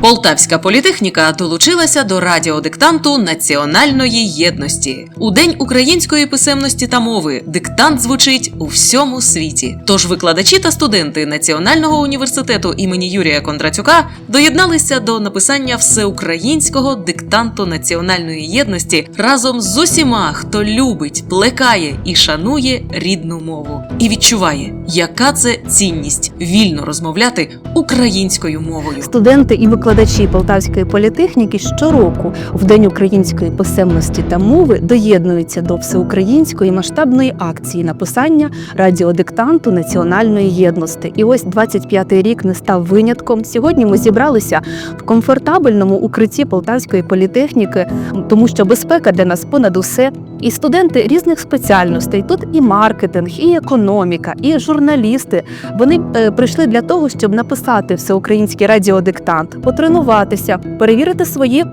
Полтавська політехніка долучилася до радіодиктанту національної єдності. У день української писемності та мови диктант звучить у всьому світі. Тож викладачі та студенти Національного університету імені Юрія Кондратюка доєдналися до написання всеукраїнського диктанту національної єдності разом з усіма, хто любить, плекає і шанує рідну мову, і відчуває, яка це цінність вільно розмовляти українською мовою. Студенти і викладачі Полтавської політехніки щороку в День української писемності та мови доєднуються до всеукраїнської масштабної акції написання радіодиктанту національної єдності. І ось 25-й рік не став винятком. Сьогодні ми зібралися в комфортабельному укритті Полтавської політехніки, тому що безпека для нас понад усе. І студенти різних спеціальностей тут і маркетинг, і економіка, і журналісти. Вони е, прийшли для того, щоб написати всеукраїнський радіодиктант, потренуватися, перевірити свої.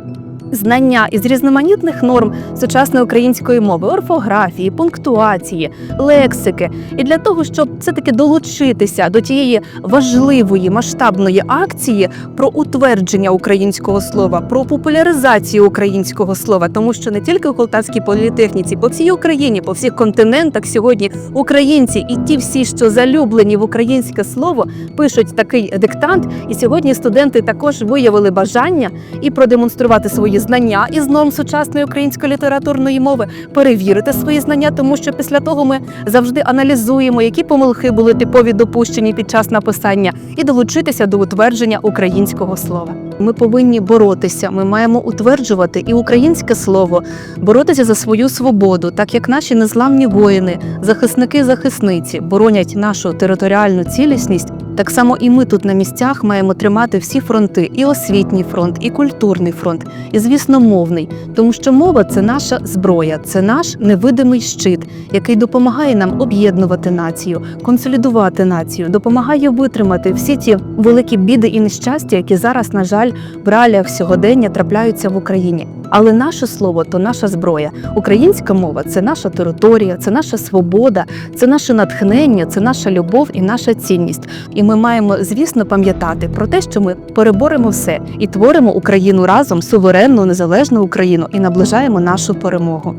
Знання із різноманітних норм сучасної української мови, орфографії, пунктуації, лексики, і для того, щоб все таки долучитися до тієї важливої масштабної акції про утвердження українського слова, про популяризацію українського слова, тому що не тільки в Полтавській політехніці, по всій Україні, по всіх континентах сьогодні українці і ті всі, що залюблені в українське слово, пишуть такий диктант. І сьогодні студенти також виявили бажання і продемонструвати свої знання із норм сучасної української літературної мови, перевірити свої знання, тому що після того ми завжди аналізуємо, які помилки були типові допущені під час написання, і долучитися до утвердження українського слова. Ми повинні боротися. Ми маємо утверджувати і українське слово, боротися за свою свободу, так як наші незламні воїни, захисники, захисниці боронять нашу територіальну цілісність. Так само і ми тут на місцях маємо тримати всі фронти: і освітній фронт, і культурний фронт, і звісно, мовний, тому що мова це наша зброя, це наш невидимий щит, який допомагає нам об'єднувати націю, консолідувати націю, допомагає витримати всі ті великі біди і нещастя, які зараз, на жаль, в реаліях сьогодення трапляються в Україні. Але наше слово то наша зброя. Українська мова це наша територія, це наша свобода, це наше натхнення, це наша любов і наша цінність. І ми маємо, звісно, пам'ятати про те, що ми переборемо все і творимо Україну разом, суверенну, незалежну Україну, і наближаємо нашу перемогу.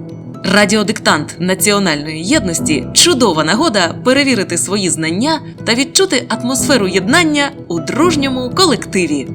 Радіодиктант національної єдності чудова нагода перевірити свої знання та відчути атмосферу єднання у дружньому колективі.